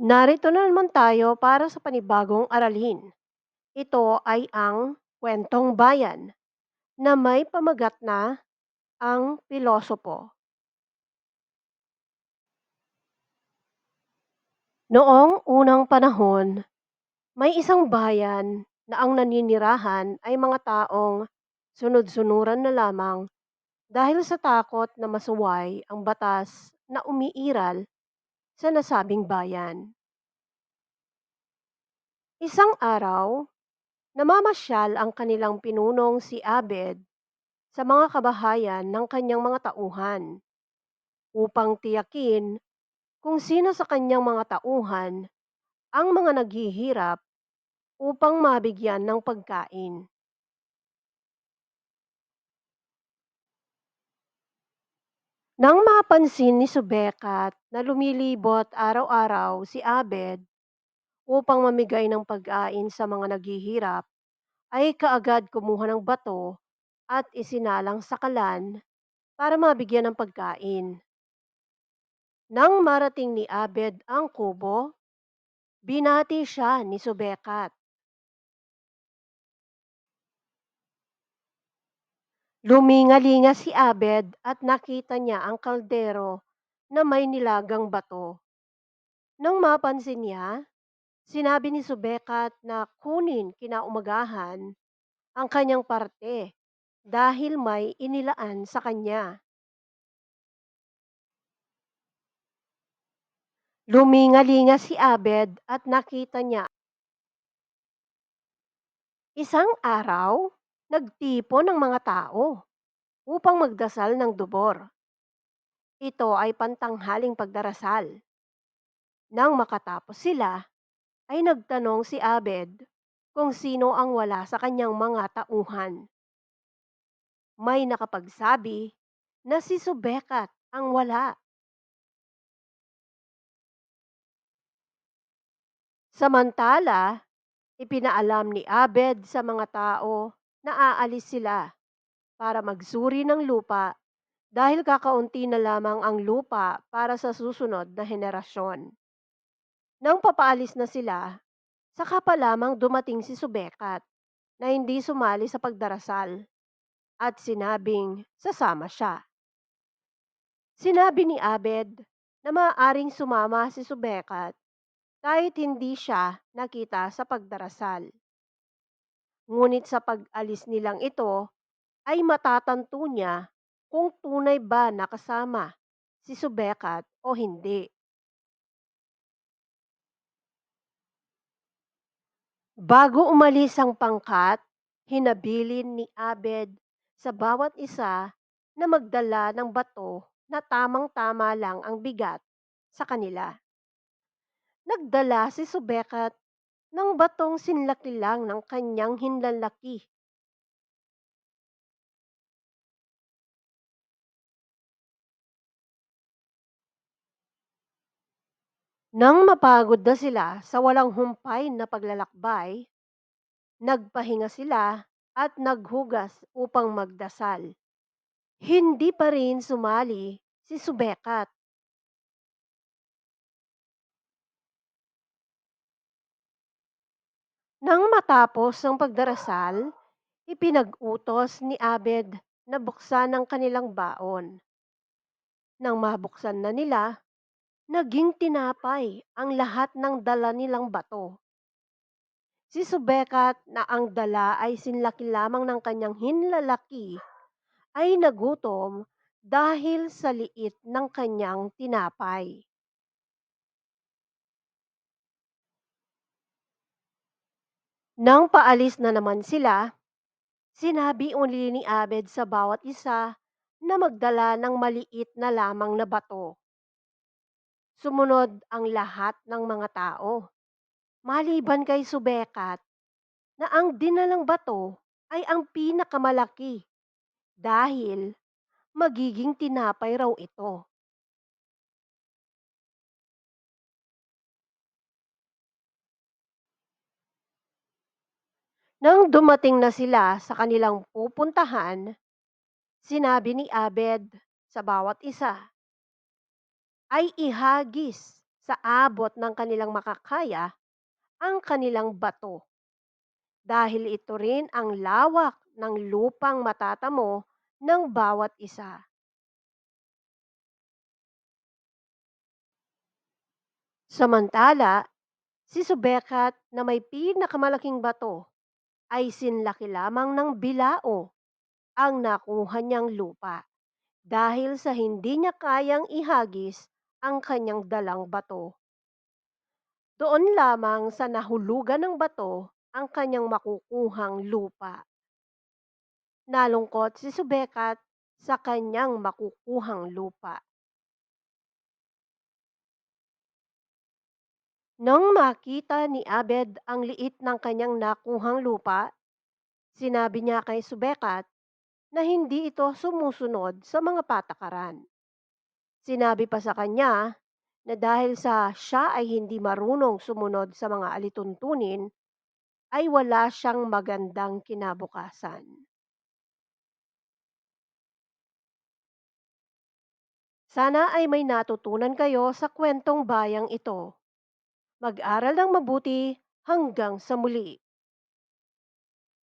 Narito na naman tayo para sa panibagong aralin. Ito ay ang kwentong bayan na may pamagat na ang pilosopo. Noong unang panahon, may isang bayan na ang naninirahan ay mga taong sunod-sunuran na lamang dahil sa takot na masuway ang batas na umiiral sa nasabing bayan. Isang araw, namamasyal ang kanilang pinunong si Abed sa mga kabahayan ng kanyang mga tauhan upang tiyakin kung sino sa kanyang mga tauhan ang mga naghihirap upang mabigyan ng pagkain. Nang mapansin ni Subekat na lumilibot araw-araw si Abed upang mamigay ng pagkain sa mga naghihirap, ay kaagad kumuha ng bato at isinalang sa kalan para mabigyan ng pagkain. Nang marating ni Abed ang kubo, binati siya ni Subekat. Lumingalinga si Abed at nakita niya ang kaldero na may nilagang bato. Nang mapansin niya, sinabi ni Subekat na kunin kinaumagahan ang kanyang parte dahil may inilaan sa kanya. Lumingalinga si Abed at nakita niya. Isang araw, nagtipon ng mga tao upang magdasal ng dubor. Ito ay pantanghaling pagdarasal. Nang makatapos sila, ay nagtanong si Abed kung sino ang wala sa kanyang mga tauhan. May nakapagsabi na si Subekat ang wala. Samantala, ipinaalam ni Abed sa mga tao na aalis sila para magsuri ng lupa dahil kakaunti na lamang ang lupa para sa susunod na henerasyon. Nang papaalis na sila, saka pa lamang dumating si Subekat na hindi sumali sa pagdarasal at sinabing sasama siya. Sinabi ni Abed na maaaring sumama si Subekat kahit hindi siya nakita sa pagdarasal. Ngunit sa pag-alis nilang ito, ay matatanto niya kung tunay ba nakasama si Subekat o hindi. Bago umalis ang pangkat, hinabilin ni Abed sa bawat isa na magdala ng bato na tamang-tama lang ang bigat sa kanila. Nagdala si Subekat ng batong sinlaki lang ng kanyang hinlalaki. Nang mapagod na sila sa walang humpay na paglalakbay, nagpahinga sila at naghugas upang magdasal. Hindi pa rin sumali si Subekat. Nang matapos ang pagdarasal, ipinag-utos ni Abed na buksan ang kanilang baon. Nang mabuksan na nila, naging tinapay ang lahat ng dala nilang bato. Si Subekat na ang dala ay sinlaki lamang ng kanyang hinlalaki ay nagutom dahil sa liit ng kanyang tinapay. Nang paalis na naman sila, sinabi uli ni Abed sa bawat isa na magdala ng maliit na lamang na bato. Sumunod ang lahat ng mga tao, maliban kay Subekat, na ang dinalang bato ay ang pinakamalaki dahil magiging tinapay raw ito. Nang dumating na sila sa kanilang pupuntahan, sinabi ni Abed sa bawat isa, ay ihagis sa abot ng kanilang makakaya ang kanilang bato dahil ito rin ang lawak ng lupang matatamo ng bawat isa. Samantala, si Subekat na may pinakamalaking bato ay sinlaki lamang ng bilao ang nakuha niyang lupa dahil sa hindi niya kayang ihagis ang kanyang dalang bato. Doon lamang sa nahulugan ng bato ang kanyang makukuhang lupa. Nalungkot si Subekat sa kanyang makukuhang lupa. Nang makita ni Abed ang liit ng kanyang nakuhang lupa, sinabi niya kay Subekat na hindi ito sumusunod sa mga patakaran. Sinabi pa sa kanya na dahil sa siya ay hindi marunong sumunod sa mga alituntunin, ay wala siyang magandang kinabukasan. Sana ay may natutunan kayo sa kwentong bayang ito. Mag-aral ng mabuti hanggang sa muli.